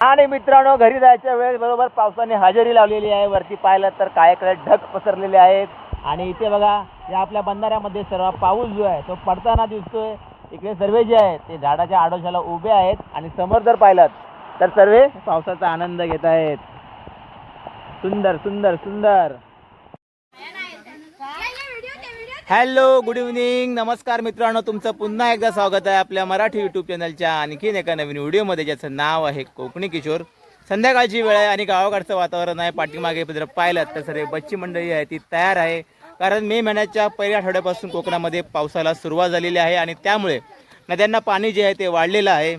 आणि मित्रांनो घरी जायच्या वेळेस बरोबर पावसाने हजेरी लावलेली आहे. वरती पाहिलं तर काळ्याकडे ढग पसरलेले आहेत. आणि इथे बघा या आपल्या बंधाऱ्यामध्ये सर्व पाऊस जो आहे तो पडताना दिसतोय. इकडे सर्व जे आहेत ते झाडाच्या आडोशाला उभे आहेत. आणि समोर जर पाहिलं तर सर्व पावसाचा आनंद घेत आहेत. सुंदर सुंदर सुंदर. Hello good evening. नमस्कार मित्रांनो तुमचं पुन्हा एकदा स्वागत आहे आपल्या मराठी यूट्यूब चॅनलच्या आणखीन एका नवीन व्हिडिओमध्ये ज्याचं नाव आहे कोकणी किशोर. संध्याकाळची वेळ आहे आणि गावाकडचं वातावरण आहे. पाठीमागे जर पाहिलं तर सर्व बच्ची मंडळी आहे ती तयार आहे. कारण मे महिन्याच्या पहिल्या आठवड्यापासून कोकणामध्ये पावसाला सुरुवात झालेली आहे आणि त्यामुळे नद्यांना पाणी जे आहे ते वाढलेलं आहे.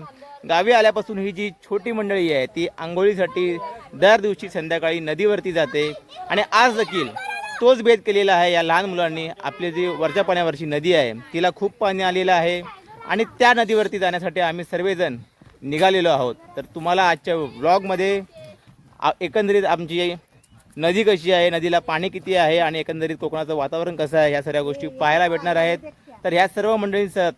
गावी आल्यापासून ही जी छोटी मंडळी आहे ती आंघोळीसाठी दर दिवशी संध्याकाळी नदीवरती जाते. आणि आज देखील तोच भेद केलेला आहे या लहान मुलांनी. आपली जी वरच्या पाण्यावरची नदी आहे तिला खूप पाणी आलेलं आहे. आणि त्या नदीवरती जाण्यासाठी आम्ही सर्वजण निघालेलो आहोत. तर तुम्हाला आजच्या व्लॉगमध्ये आ- एकंदरीत आमची नदी कशी आहे नदीला पाणी किती आहे आणि एकंदरीत कोकणाचं वातावरण कसं आहे ह्या सगळ्या गोष्टी पाहायला भेटणार आहेत. तर ह्या सर्व मंडळींसह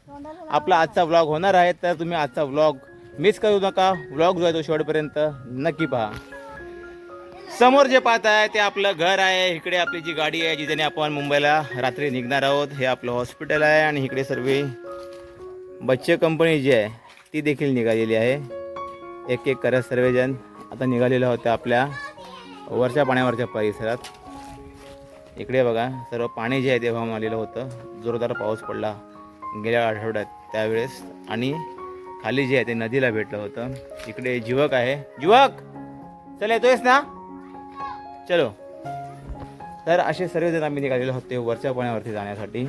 आपला आजचा व्लॉग होणार आहे. तर तुम्ही आजचा व्लॉग मिस करू नका. व्लॉग जो आहे तो शेवटपर्यंत नक्की पहा. समोर जे पाहत आहे ते आपलं घर आहे. इकडे आपली जी गाडी आहे जिथे आपण मुंबईला रात्री निघणार आहोत हे आपलं हॉस्पिटल आहे आणि इकडे सर्व बच्चे कंपनी जी आहे ती देखील निघालेली आहे. एक एक करत सर्वजण आता निघालेलं होतं आपल्या वरच्या पाण्यावरच्या परिसरात. इकडे बघा सर्व पाणी जे आहे ते वाहून आलेलं होतं. जोरदार पाऊस पडला गेल्या आठवड्यात त्यावेळेस आणि खाली जे आहे ते नदीला भेटलं होतं. इकडे जीवक आहे. जीवक! चल येतोयस ना? चलो. तर असे सर्वजण आम्ही निघालेलो आहोत ते वरच्या पाण्यावरती जाण्यासाठी.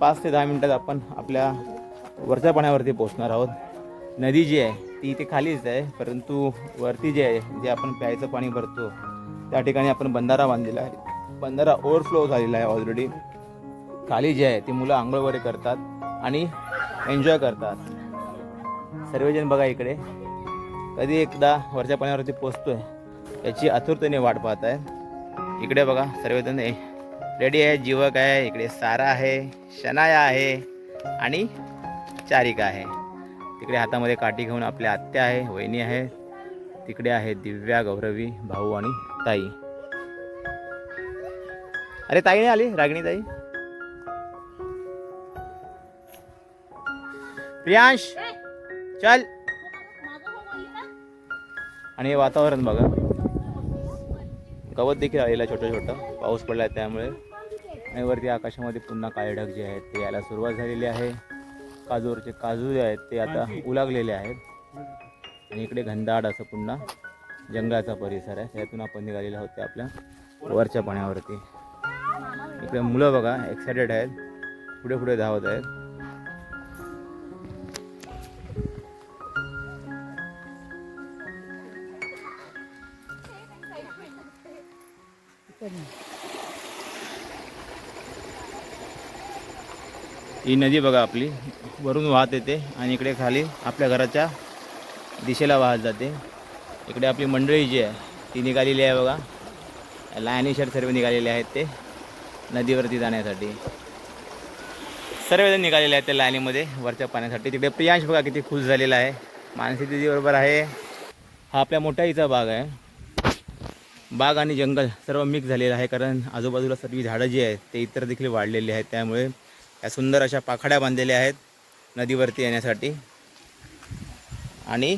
पाच ते दहा मिनिटात आपण आपल्या वरच्या पाण्यावरती पोहोचणार आहोत. नदी जी आहे ती इथे खालीच आहे परंतु वरती जे आहे जे आपण प्यायचं पाणी भरतो त्या ठिकाणी आपण बंधारा बांधलेला आहे. बंधारा ओव्हरफ्लो झालेला आहे ऑलरेडी खाली जे आहे ती मुलं आंघोळ वगैरे करतात आणि एन्जॉय करतात. सर्वजण बघा इकडे. कधी एकदा वरच्या पाण्यावरती पोचतोय याची आतुरतेने वाट पाहत आहे इकडे बघा सर्वजण रेडी आहे जीवक आहे इकडे सारा आहे शनाया आहे आणि चारिका आहे. तिकडे हातामध्ये काठी घेऊन आपल्या आत्या आहे वहिनी आहे तिकडे आहे दिव्या गौरवी भाऊ आणि ताई. अरे ताई नाही आली? रागिणी ताई? प्रियांश चल. आणि हे वातावरण बघा. गवत देखील आलेलं आहे छोटं छोटं. पाऊस पडला आहे त्यामुळे. आणि वरती आकाशामध्ये पुन्हा काळे ढग जे आहेत ते यायला सुरुवात झालेली आहे. काजूवरचे काजू जे आहेत ते आता उलागलेले आहेत. आणि इकडे घनदाट असं पुन्हा जंगलाचा परिसर आहे. त्यातून आपण निघालेले आहोत ते आपल्या वरच्या पाण्यावरती. इकडे मुलं बघा एक्सायटेड आहेत. पुढे पुढे धावत आहेत. ही नदी बघा आपली. वरून वाहत येते आणि इकडे खाली आपल्या घराच्या दिशेला वाहत जाते. इकडे आपली मंडळी जी आहे ती निघालेली आहे बघा. लायनीशर सर्व निघालेले आहेत ते नदीवरती जाण्यासाठी. सर्वजण निघालेले आहेत त्या लाईनीमध्ये वरच्या पाण्यासाठी. तिकडे प्रियांश बघा किती खुश झालेला आहे. मानसी दिदी बरोबर आहे. हा आपल्या मोठाईचा बाग आहे. बाग आणि जंगल सर्व मिक्स झालेलं आहे कारण आजूबाजूला सर्व झाडं जी आहेत ते इतर देखील वाढलेली आहेत. त्यामुळे या सुंदर अशा पाखड्या बांधलेल्या आहेत नदीवरती येण्यासाठी. आणि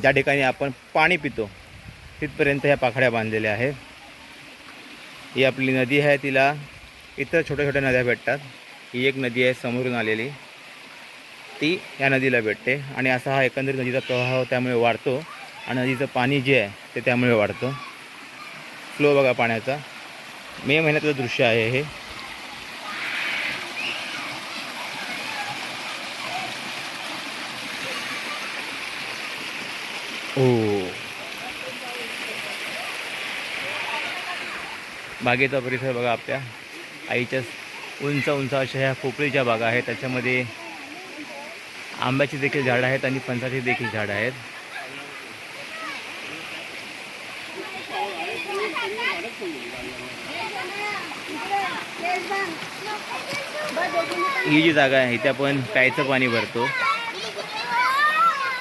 ज्या ठिकाणी आपण पाणी पितो तिथपर्यंत ह्या पाखड्या बांधलेल्या आहेत. ही आपली नदी आहे तिला इतर छोट्या छोट्या नद्या भेटतात. ही एक नदी आहे समोरून आलेली. ती या नदीला भेटते आणि असा हा एकंदरीत नदीचा प्रवाह त्यामुळे वाढतो आणि नदीचं पाणी जे आहे ते त्यामुळे वाढतो. फ्लो बघा पाण्याचा. मे महिन्यातलं दृश्य आहे हे. हो. बागेचा परिसर बघा आपल्या. आईच्या उंच उंच अशा ह्या पोपळीच्या बागा आहेत. त्याच्यामध्ये आंब्याची देखील झाडं आहेत आणि फणसाची देखील झाडं आहेत. ही जी जागा आहे इथे आपण प्यायचं पाणी भरतो.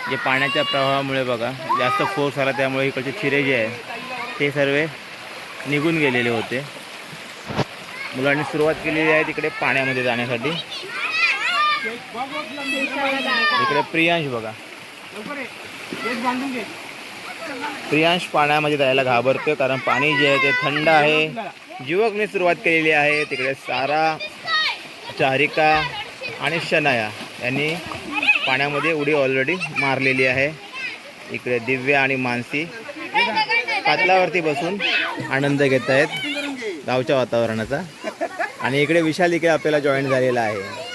जे पाण्याच्या प्रवाहामुळे बघा जास्त फोर्स आला त्यामुळे इकडचे चिरे जे आहे ते सर्व निघून गेलेले होते. मुलांनी सुरुवात केलेली आहे तिकडे पाण्यामध्ये जाण्यासाठी. इकडे प्रियांश बघा. प्रियांश पाण्यामध्ये जायला घाबरतोय कारण पाणी जे आहे ते थंड आहे. युवकने सुरुवात केलेली आहे. तिकडे सारा चारिका आणि शनाया यांनी पाण्यामध्ये उडी ऑलरेडी मारलेली आहे. इकडे दिव्या आणि मानसी पातळावरती बसून आनंद घेत आहेत गावच्या वातावरणाचा. आणि इकडे विशाल इकडे आपल्याला जॉईन झालेला आहे.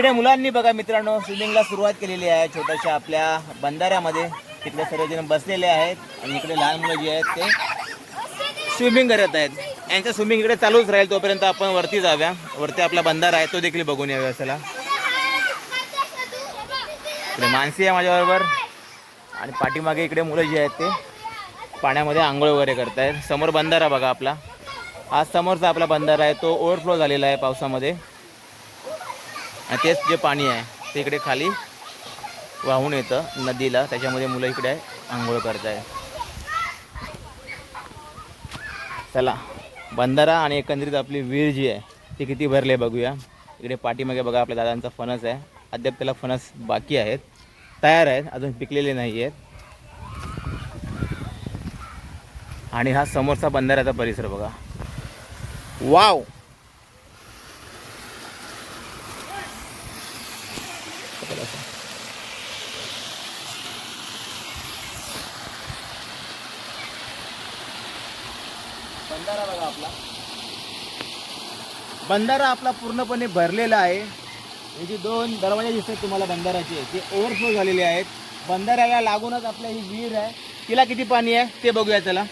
इकडे मुलांनी बघा मित्रांनो स्विमिंगला सुरुवात केलेली आहे. छोट्याशा आपल्या बंधाऱ्यामध्ये तिकडे सर्वजण बसलेले आहेत आणि इकडे लहान मुलं जे आहेत ते स्विमिंग करत आहेत. यांचं स्विमिंग इकडे चालूच राहील तोपर्यंत आपण वरती जाऊया. वरती आपला बंधारा आहे तो देखील बघून याव्या चला. इकडे मानसी आहे माझ्याबरोबर. आणि पाठीमागे इकडे मुलं जी आहेत ते पाण्यामध्ये आंघोळ वगैरे करत आहेत समोर बंधारा बघा आपला. आज समोरचा आपला बंधारा आहे तो ओव्हरफ्लो झालेला आहे पावसामध्ये. आणि तेच जे पाणी आहे ते इकडे खाली वाहून येतं नदीला. त्याच्यामध्ये मुलं इकडे आंघोळ करत आहे चला बंधारा आणि एकंदरीत आपली वीर जी आहे ती किती भरले बघूया. इकडे पाठीमागे बघा आपल्या दादांचा फणस आहे. अद्याप त्याला फणस बाकी आहेत. तयार आहेत अजून पिकलेले नाही आहेत. आणि हा समोरचा बंधाऱ्याचा परिसर बघा. वाव बंधारा बघा आपला बंधारा आपला पूर्णपणे भरलेला आहे. हे जे दोन दरवाजे दिसतात तुम्हाला बंधाऱ्याचे ते ओव्हरफ्लो झालेले आहेत. बंधाऱ्याला लागूनच आपल्या ही विहीर आहे. तिला किती पाणी आहे? ते बघूया त्याला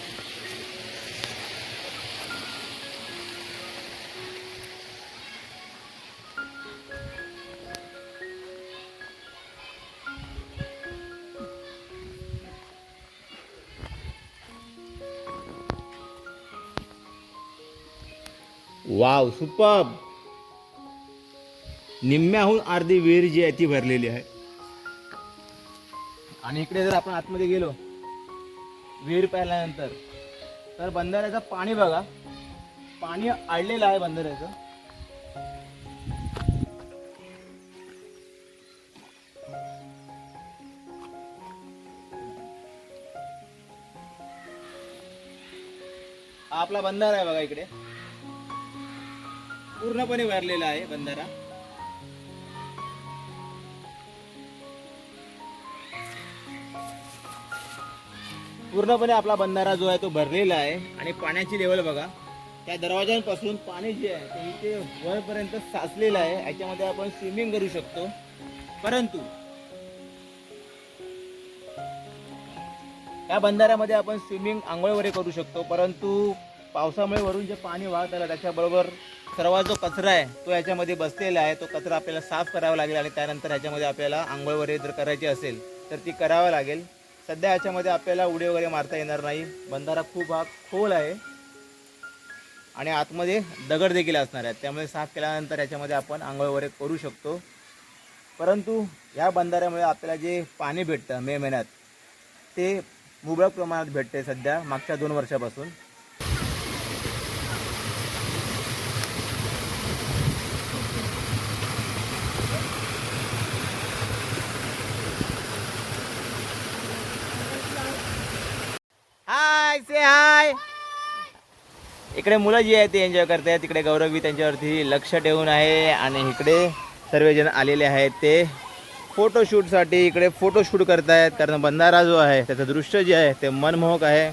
वाव सुपब निम्म्याहून अर्धी विहीर जी आहे ती भरलेली आहे. आणि इकडे जर आपण आतमध्ये गेलो विहीर पाहिल्यानंतर तर बंधाऱ्याचं पाणी बघा. पाणी अडलेलं आहे बंधाऱ्याचं. आपला बंधारा आहे बघा इकडे. पूर्णपणे भरलेला आहे बंधारा. पूर्णपणे आपला बंधारा जो आहे तो भरलेला आहे आणि पाण्याची लेवल बघा. त्या दरवाज्यांपासून पाणी जे आहे ते इथे वरपर्यंत साचलेलं आहे. याच्यामध्ये आपण स्विमिंग करू शकतो. परंतु या बंधाऱ्यामध्ये आपण स्विमिंग आंघोळ वगैरे करू शकतो. परंतु पावसामुळे वरून जे पाणी वाहत आलं त्याच्याबरोबर सर्वात जो कचरा आहे तो याच्यामध्ये बसलेला आहे. तो कचरा आपल्याला साफ करावा लागेल आणि त्यानंतर ह्याच्यामध्ये आपल्याला आंघोळ वगैरे जर करायची असेल तर ती करावं लागेल. सध्या याच्यामध्ये आपल्याला उडी वगैरे मारता येणार नाही. बंधारा खूप हा खोल आहे. आणि आतमध्ये दगड देखील असणार आहेत. त्यामुळे साफ केल्यानंतर याच्यामध्ये आपण आंघोळ वगैरे करू शकतो. परंतु या बंधाऱ्यामुळे आपल्याला जे पाणी भेटतं मे महिन्यात ते मुबलक प्रमाणात भेटते सध्या मागच्या दोन वर्षापासून. हाय हाय. इकडे मुलं जी आहेत ते एन्जॉय करतायत. तिकडे गौरवी त्यांच्यावरती लक्ष ठेवून आहे आणि इकडे सर्वजण आलेले आहेत ते. फोटोशूटसाठी इकडे फोटोशूट करतायत कारण बंधारा जो आहे त्याचं दृश्य जे आहे ते मनमोहक आहे.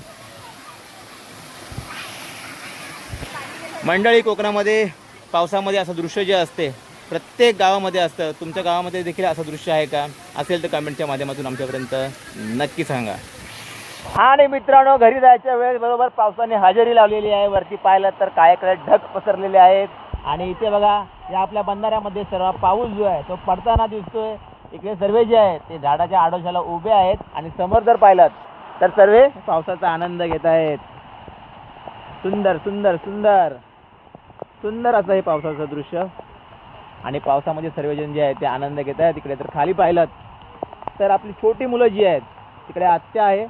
मंडळी कोकणामध्ये पावसामध्ये असं दृश्य जे असते प्रत्येक गावामध्ये असतं. तुमच्या गावामध्ये देखील असं दृश्य आहे का? असेल तर कमेंटच्या माध्यमातून आमच्यापर्यंत नक्की सांगा. आणि मित्रांनो घरी जायच्या वेळेस बरोबर पावसाने हजेरी लावलेली आहे. वरती पाहिलं तर काळ्याकडे ढग पसरलेले आहेत. आणि इथे बघा या आपल्या बंधाऱ्यामध्ये सर्व पाऊस जो आहे तो पडताना दिसतोय. इकडे सर्व जे आहेत ते झाडाच्या आडोशाला उभे आहेत. आणि समोर जर पाहिलं तर सर्व पावसाचा आनंद घेत आहेत. सुंदर सुंदर सुंदर. सुंदर असं हे पावसाचं दृश्य. आणि पावसामध्ये सर्वजण जे आहेत ते आनंद घेत आहेत. तिकडे तर खाली पाहिलं तर आपली छोटी मुलं जी आहेत तिकडे आत्या आहे.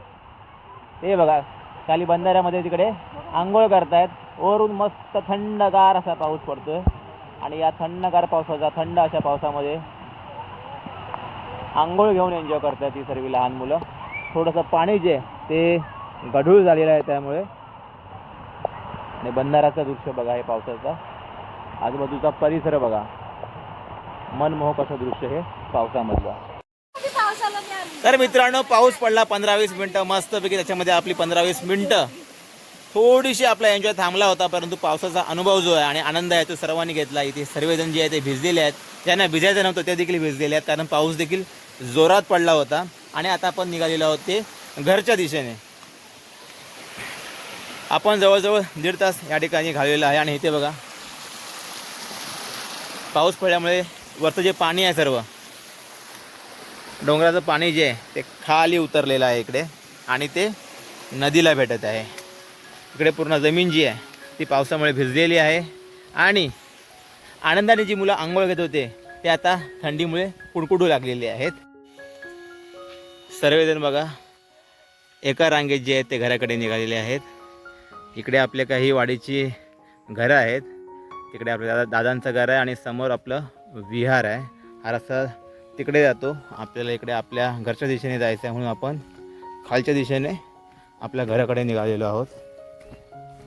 ते बघा खाली बंधाऱ्यामध्ये तिकडे आंघोळ करतायत. वरून मस्त थंडगार असा पाऊस पडतोय. आणि या थंडगार पावसाचा थंड अशा पावसामध्ये आंघोळ घेऊन एन्जॉय करतात ही सर्व लहान मुलं. थोडंसं पाणी जे ते गढूळ झालेलं आहे त्यामुळे. आणि बंधाराचं दृश्य बघा हे पावसाचा. आजूबाजूचा परिसर बघा. मनमोहक असं दृश्य हे पावसामधलं. तर मित्रांनो पाऊस पडला पंधरा वीस मिनटं मस्तपैकी त्याच्यामध्ये आपली पंधरा वीस मिनटं थोडीशी आपला एन्जॉय थांबला होता परंतु पावसाचा अनुभव जो आहे आणि आनंद आहे तो सर्वांनी घेतला. इथे सर्वजण जे आहे ते भिजलेले आहेत. ज्यांना भिजायचं नव्हतं ते देखील भिजलेले आहेत कारण पाऊस देखील जोरात पडला होता. आणि आता आपण निघालेलो आहोत ते घरच्या दिशेने. आपण जवळजवळ दीड तास या ठिकाणी घालवलेला आहे. आणि इथे बघा पाऊस पडल्यामुळे वरचं जे पाणी आहे सर्व डोंगराचं पाणी जे आहे ते खाली उतरलेलं आहे इकडे. आणि ते नदीला भेटत आहे. इकडे पूर्ण जमीन जी आहे ती पावसामुळे भिजलेली आहे. आणि आनंदाने जी मुलं आंघोळ घेत होते ते आता थंडीमुळे कुडकुडू लागलेले आहेत. सर्वजण बघा एका रांगेत जे आहेत ते घराकडे निघालेले आहेत. इकडे आपल्या काही वाडीची घरं आहेत. तिकडे आपल्या दादा दादांचं घर आहे आणि समोर आपलं विहार आहे. हा रस्ता तिकडे जातो. आपल्याला इकडे आपल्या घरच्या दिशेने जायचं आहे म्हणून आपण खालच्या दिशेने आपल्या घराकडे निघालेलो आहोत.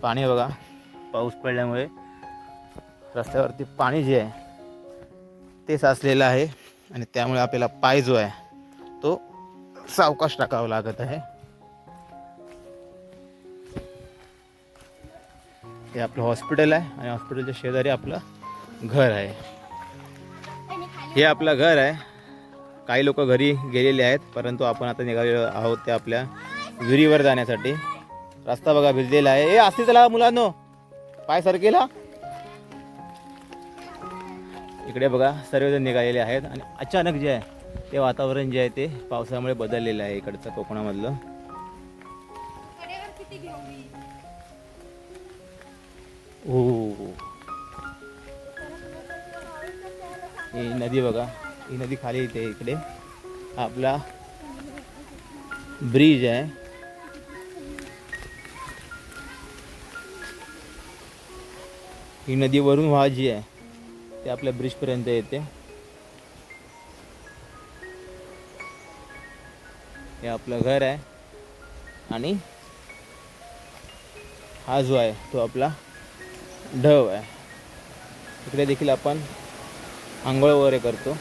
पाणी बघा पाऊस पडल्यामुळे रस्त्यावरती पाणी जे आहे ते साचलेलं आहे आणि त्यामुळे आपल्याला पाय जो आहे तो सावकाश टाकावा लागत आहे. हे आपलं हॉस्पिटल आहे आणि हॉस्पिटलच्या शेजारी आपलं घर आहे. हे आपलं घर आहे. काही लोक घरी गेलेले आहेत परंतु आपण आता निघालेलो आहोत ते आपल्या विहिरीवर जाण्यासाठी. रस्ता बघा भिजलेला आहे. ए असते चला मुलांनो. पाय सरकेला. इकडे बघा सर्वजण निघालेले आहेत आणि अचानक जे आहे ते वातावरण जे आहे ते पावसामुळे बदललेलं आहे इकडचं कोकणामधलं. हो ही नदी बघा. ही नदी खाली येते इकडे. आपला ब्रिज आहे. ही नदी वरून वाह जी आहे. ते आपल्या ब्रिजपर्यंत येते. हे आपलं घर आहे. आणि हा जो आहे तो आपला ढव आहे. इकडे देखील आपण आंघोळ वगैरे करतो.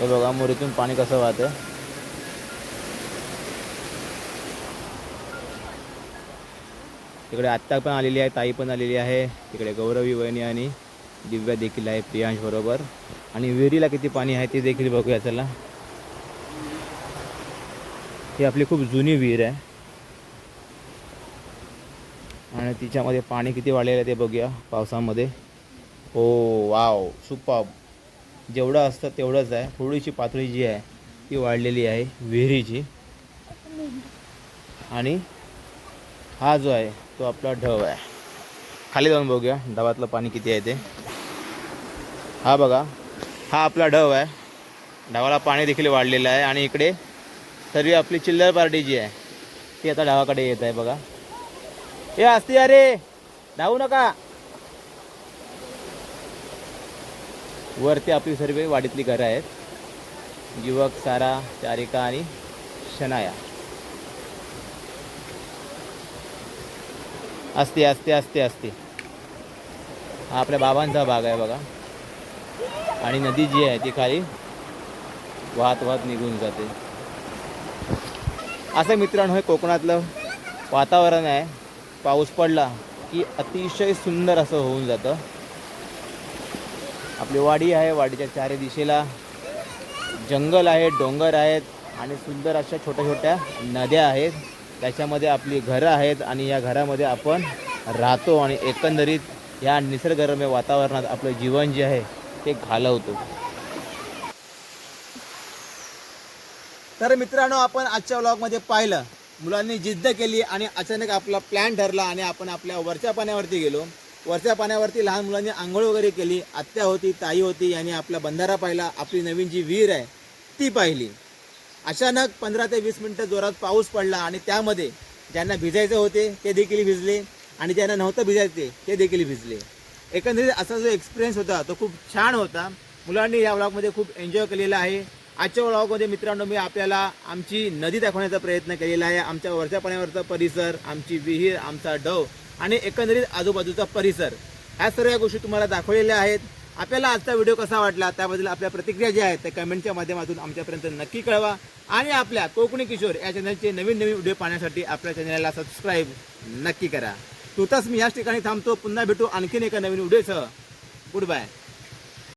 हे बघा मोरीतून पाणी कसं वाहतं तिकडे आत्ता पण आलेली आहे ताई पण आलेली आहे. तिकडे गौरवी वहिनी आणि दिव्या देखील आहे प्रियांश बरोबर. आणि विहिरीला किती पाणी आहे ते देखील बघूया चला. ही आपली खूप जुनी विहीर आहे. आणि तिच्यामध्ये पाणी किती वाढलेलं आहे ते बघूया पावसामध्ये. हो वाव सुपाब जेवढं असतं तेवढंच आहे. थोडीशी पातळी जी आहे ती वाढलेली आहे विहिरीची. आणि हा जो आहे तो आपला ढव आहे. खाली जाऊन बघूया ढवातलं पाणी किती आहे ते. हा बघा हा आपला ढव आहे. ढवाला पाणी देखील वाढलेलं आहे. आणि इकडे सर्व आपली चिल्लर पार्टी जी आहे ती आता ढवाकडे येत आहे बघा. हे असते अरे! धावू नका! वरती आपली सर्व वाडीतली घरं आहेत. युवक सारा चारिका आणि शनाया. असते असते असते असते हा आपल्या बाबांचा भाग आहे बघा. आणि नदी जी आहे ती खाली वाहत वाहत निघून जाते. असं मित्रांनो हे कोकणातलं वातावरण आहे. पाऊस पडला की अतिशय सुंदर असं होऊन जातं. आपली वाडी आहे वाडीच्या चारी दिशेला. जंगल आहे डोंगर आहेत आणि सुंदर अशा छोट्या छोट्या नद्या आहेत. त्याच्यामध्ये आपली घरं आहेत आणि या घरामध्ये आपण राहतो आणि एकंदरीत या निसर्गरम्य वातावरणात आपलं जीवन जे आहे ते घालवतो. तर मित्रांनो आपण आजच्या व्लॉगमध्ये पाहिलं. मुलांनी जिद्द केली आणि अचानक आपला प्लॅन ठरला आणि आपण आपल्या वरच्या पाण्यावरती गेलो. वरच्या पाण्यावरती लहान मुलांनी आंघोळ वगैरे केली आत्या होती ताई होती यांनी आपला बंधारा पाहिला आपली नवीन जी विहीर आहे ती पाहिली. अचानक पंधरा ते वीस मिनटं जोरात पाऊस पडला आणि त्यामध्ये ज्यांना भिजायचे होते ते देखील भिजले आणि ज्यांना नव्हतं भिजायचे ते देखील भिजले. एकंदरीत असा जो एक्सपिरियन्स होता तो खूप छान होता. मुलांनी या व्लॉगमध्ये खूप एन्जॉय केलेला आहे. आजच्या व्लॉगमध्ये मित्रांनो मी आपल्याला आमची नदी दाखवण्याचा प्रयत्न केलेला आहे. आमच्या वरच्या पाण्यावरचा परिसर आमची विहीर आमचा डव आणि एकंदरीत आजूबाजूचा परिसर. ह्या सर्व गोष्टी तुम्हाला दाखवलेल्या आहेत. आपल्याला आजचा व्हिडिओ कसा वाटला? त्याबद्दल आपल्या प्रतिक्रिया ज्या आहेत त्या कमेंटच्या माध्यमातून आमच्यापर्यंत नक्की कळवा. आणि आपल्या कोकणी किशोर या चॅनलचे नवीन नवीन व्हिडिओ पाहण्यासाठी आपल्या चॅनलला सबस्क्राईब नक्की करा. तुताच मी याच ठिकाणी थांबतो. पुन्हा भेटू आणखीन एका नवीन व्हिडिओसह. Good bye